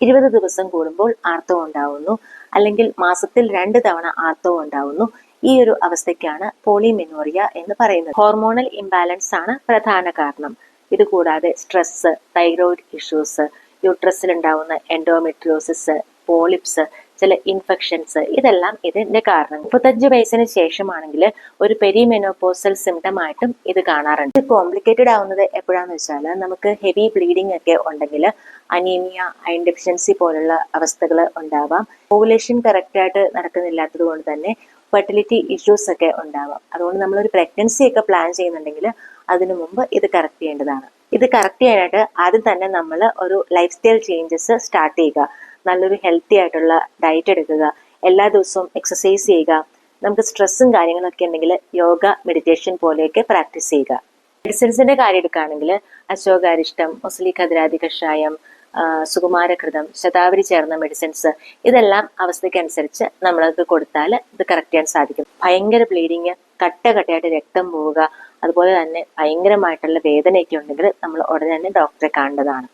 ഇരുപത് ദിവസം കൂടുമ്പോൾ ആർത്തവം ഉണ്ടാവുന്നു. അല്ലെങ്കിൽ മാസത്തിൽ രണ്ട് തവണ ആർത്തവം ഉണ്ടാവുന്നു. ഈ ഒരു അവസ്ഥയ്ക്കാണ് പോളിമെനോറിയ എന്ന് പറയുന്നത്. ഹോർമോണൽ ഇംബാലൻസ് ആണ് പ്രധാന കാരണം. ഇത് കൂടാതെ സ്ട്രെസ് തൈറോയിഡ് ഇഷ്യൂസ് യൂട്രസിൽ ഉണ്ടാവുന്ന എൻഡോമെട്രിയോസിസ് പോളിപ്സ് ചില ഇൻഫെക്ഷൻസ് ഇതെല്ലാം ഇതിന്റെ കാരണം. മുപ്പത്തഞ്ച് വയസ്സിന് ശേഷമാണെങ്കിൽ ഒരു പെരിമെനോപോസൽ സിംറ്റം ആയിട്ടും ഇത് കാണാറുണ്ട്. കോംപ്ലിക്കേറ്റഡ് ആവുന്നത് എപ്പോഴാന്ന് വെച്ചാൽ നമുക്ക് ഹെവി ബ്ലീഡിംഗ് ഒക്കെ ഉണ്ടെങ്കിൽ അനീമിയ അയൺ ഡെഫിഷ്യൻസി പോലുള്ള അവസ്ഥകൾ ഉണ്ടാവാം. പോപ്പുലേഷൻ കറക്റ്റ് ആയിട്ട് നടക്കുന്നില്ലാത്തത് കൊണ്ട് തന്നെ ഫെർട്ടിലിറ്റി ഇഷ്യൂസ് ഒക്കെ ഉണ്ടാവാം. അതുകൊണ്ട് നമ്മളൊരു പ്രഗ്നൻസി ഒക്കെ പ്ലാൻ ചെയ്യുന്നുണ്ടെങ്കിൽ അതിനു മുമ്പ് ഇത് കറക്റ്റ് ചെയ്യേണ്ടതാണ്. ഇത് കറക്റ്റ് ചെയ്യാനായിട്ട് ആദ്യം തന്നെ നമ്മൾ ഒരു ലൈഫ് സ്റ്റൈൽ ചേഞ്ചസ് സ്റ്റാർട്ട് ചെയ്യുക. നല്ലൊരു ഹെൽത്തി ആയിട്ടുള്ള ഡയറ്റ് എടുക്കുക എല്ലാ ദിവസവും എക്സസൈസ് ചെയ്യുക നമുക്ക് സ്ട്രെസ്സും കാര്യങ്ങളൊക്കെ ഉണ്ടെങ്കിൽ യോഗ മെഡിറ്റേഷൻ പോലെയൊക്കെ പ്രാക്ടീസ് ചെയ്യുക. മെഡിസിൻസിന്റെ കാര്യം എടുക്കുകയാണെങ്കിൽ അശോകാരിഷ്ടം മുസ്ലി ഖദ്രാതി കഷായം സുകുമാരകൃതം ശതാവരി ചേർന്ന മെഡിസിൻസ് ഇതെല്ലാം അവസ്ഥയ്ക്കനുസരിച്ച് നമ്മൾക്ക് കൊടുത്താൽ ഇത് കറക്റ്റ് ചെയ്യാൻ സാധിക്കും. ഭയങ്കര ബ്ലീഡിങ് കട്ട കട്ടയായിട്ട് രക്തം പോവുക അതുപോലെ തന്നെ ഭയങ്കരമായിട്ടുള്ള വേദനയൊക്കെ ഉണ്ടെങ്കിൽ നമ്മൾ ഉടനെ തന്നെ ഡോക്ടറെ കാണേണ്ടതാണ്.